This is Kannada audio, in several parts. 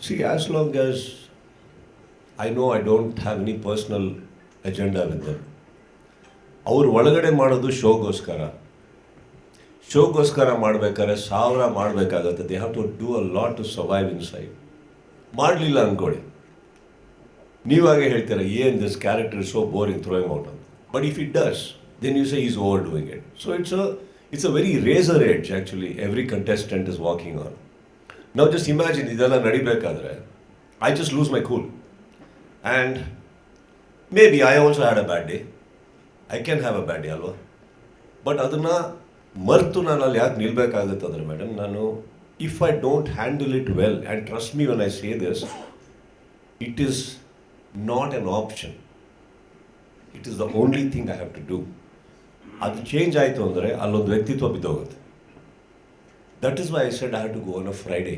See, as long as I know I don't have any personal agenda with them, ಅವ್ರು ಒಳಗಡೆ ಮಾಡೋದು ಶೋಗೋಸ್ಕರ. ಶೋಗೋಸ್ಕರ ಮಾಡಬೇಕಾದ್ರೆ ಸಾವಿರ ಮಾಡಬೇಕಾಗತ್ತೆ. They have to do a lot to survive inside ಮಾಡಲಿಲ್ಲ ಅಂದ್ಕೊಳ್ಳಿ ನೀವಾಗೆ ಹೇಳ್ತೀರ ಏನು this character is so boring throwing out ಅಂತ? But if it does then you say is overdoing it so it's a it's a very razor edge actually every contestant is walking on ನಾವು ಜಸ್ಟ್ ಇಮ್ಯಾಜಿನ್ ಇದೆಲ್ಲ ನಡಿಬೇಕಾದ್ರೆ I just lose my cool and maybe I also had a bad day I can have a bad day ಅಲ್ವಾ? ಬಟ್ ಅದನ್ನು ಮರೆತು ನಾನು ಅಲ್ಲಿ ಯಾಕೆ ನಿಲ್ಬೇಕಾಗುತ್ತೆ ಅಂದರೆ ಮೇಡಮ್ ನಾನು if I don't handle it well and trust me when I say this it is not an option it is the only thing I have to do ಅದು ಚೇಂಜ್ ಆಯಿತು ಅಂದರೆ ಅಲ್ಲೊಂದು ವ್ಯಕ್ತಿತ್ವ ಬಿದ್ದೋಗುತ್ತೆ. That is why I said I have to go on a Friday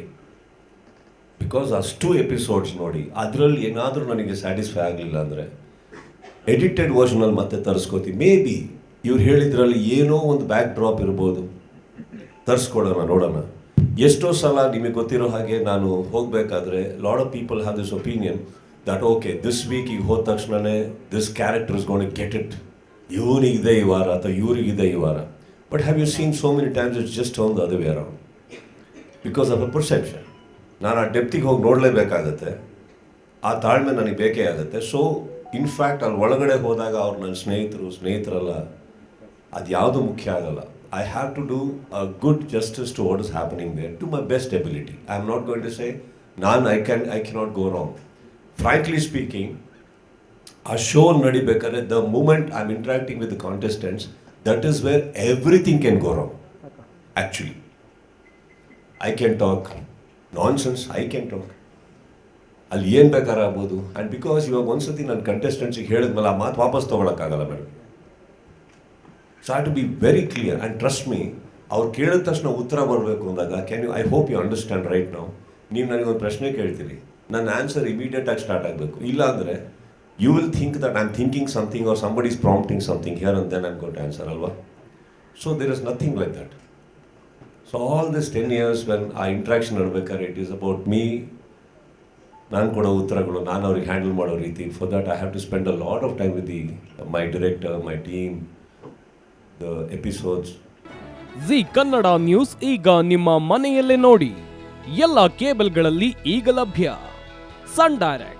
because ಅಷ್ಟು ಎಪಿಸೋಡ್ಸ್ ನೋಡಿ, ಅದರಲ್ಲಿ ಏನಾದರೂ ನನಗೆ ಸ್ಯಾಟಿಸ್ಫೈ ಆಗಲಿಲ್ಲ ಅಂದರೆ ಎಡಿಟೆಡ್ ವರ್ಷನಲ್ಲಿ ಮತ್ತೆ ತರಿಸ್ಕೋತೀವಿ ಮೇ ಬಿ ಇವ್ರು ಹೇಳಿದ್ರಲ್ಲಿ ಏನೋ ಒಂದು ಬ್ಯಾಕ್ ಡ್ರಾಪ್ ಇರ್ಬೋದು. ತರಿಸ್ಕೊಡೋಣ, ನೋಡೋಣ. ಎಷ್ಟೋ ಸಲ ನಿಮಗೆ ಗೊತ್ತಿರೋ ಹಾಗೆ ನಾನು ಹೋಗಬೇಕಾದ್ರೆ lot of people have this opinion that okay this week ಈಗ ಹೋದ ತಕ್ಷಣವೇ this character is gonna get it ಇವನಿಗಿದೆ ಈ ವಾರ ಅಥವಾ ಇವರಿಗಿದೆ ಈ ವಾರ. But have you seen so many times it's just on the other way around because of a perception ನಾನು ಆ ಡೆಪ್ತಿಗೆ ಹೋಗಿ ನೋಡಲೇಬೇಕಾಗತ್ತೆ. ಆ ತಾಳ್ಮೆ ನನಗೆ ಬೇಕೇ ಆಗುತ್ತೆ. ಸೊ ಇನ್ಫ್ಯಾಕ್ಟ್ ಅಲ್ಲಿ ಒಳಗಡೆ ಹೋದಾಗ ಅವ್ರು ನನ್ನ ಸ್ನೇಹಿತರು, ಸ್ನೇಹಿತರಲ್ಲ, ಅದು ಯಾವುದು ಮುಖ್ಯ ಆಗಲ್ಲ. I have to do a good justice to what is happening there to my best ability I am not going to say ನಾನು I can I cannot go wrong frankly speaking ಆ show ನಡಿಬೇಕಾದ್ರೆ the moment I am interacting with the contestants that is where everything can go wrong actually I can talk nonsense I can talk ಅಲ್ಲಿ ಏನು ಬೇಕಾದ್ರೆ ಆಗ್ಬೋದು? ಆ್ಯಂಡ್ ಬಿಕಾಸ್ ಇವಾಗ ಒಂದ್ಸತಿ ನನ್ನ ಕಂಟೆಸ್ಟೆಂಟ್ಸಿಗೆ ಹೇಳಿದ್ಮೇಲೆ ಆ ಮಾತು ವಾಪಸ್ ತೊಗೊಳಕ್ಕಾಗಲ್ಲ madam so to be very clear and trust me ಅವ್ರು ಕೇಳಿದ ತಕ್ಷಣ ಉತ್ತರ ಬರಬೇಕು ಅಂದಾಗ can you I hope you understand right ನಾವು ನೀವು ನನಗೊಂದು ಪ್ರಶ್ನೆ ಕೇಳ್ತೀರಿ ನನ್ನ ಆನ್ಸರ್ ಇಮಿಡಿಯೇಟಾಗಿ ಸ್ಟಾರ್ಟ್ ಆಗಬೇಕು. ಇಲ್ಲ will think that I am thinking something or somebody is prompting something here ಅಂತ ದೆನ್ ಐಮ್ ಗೋಟ್ ಆನ್ಸರ್ ಅಲ್ವಾ so there is nothing like that so all this ten years when ಆ ಇಂಟ್ರಾಕ್ಷನ್ ನಡ್ಬೇಕಾದ್ರೆ ಇಟ್ ಈಸ್ ಅಬೌಟ್ ಮೀ ನಾನು ಕೊಡೋ ಉತ್ತರಗಳು, ನಾನು ಅವ್ರಿಗೆ ಹ್ಯಾಂಡಲ್ ಮಾಡೋ ರೀತಿ. For that I have to spend a lot of time with the my director my team the episodes Zee Kannada news ಈಗ ನಿಮ್ಮ ಮನೆಯಲ್ಲೇ ನೋಡಿ. ಎಲ್ಲ ಕೇಬಲ್ಗಳಲ್ಲಿ ಈಗ ಲಭ್ಯ. ಸನ್ ಡೈರೆಕ್ಟ್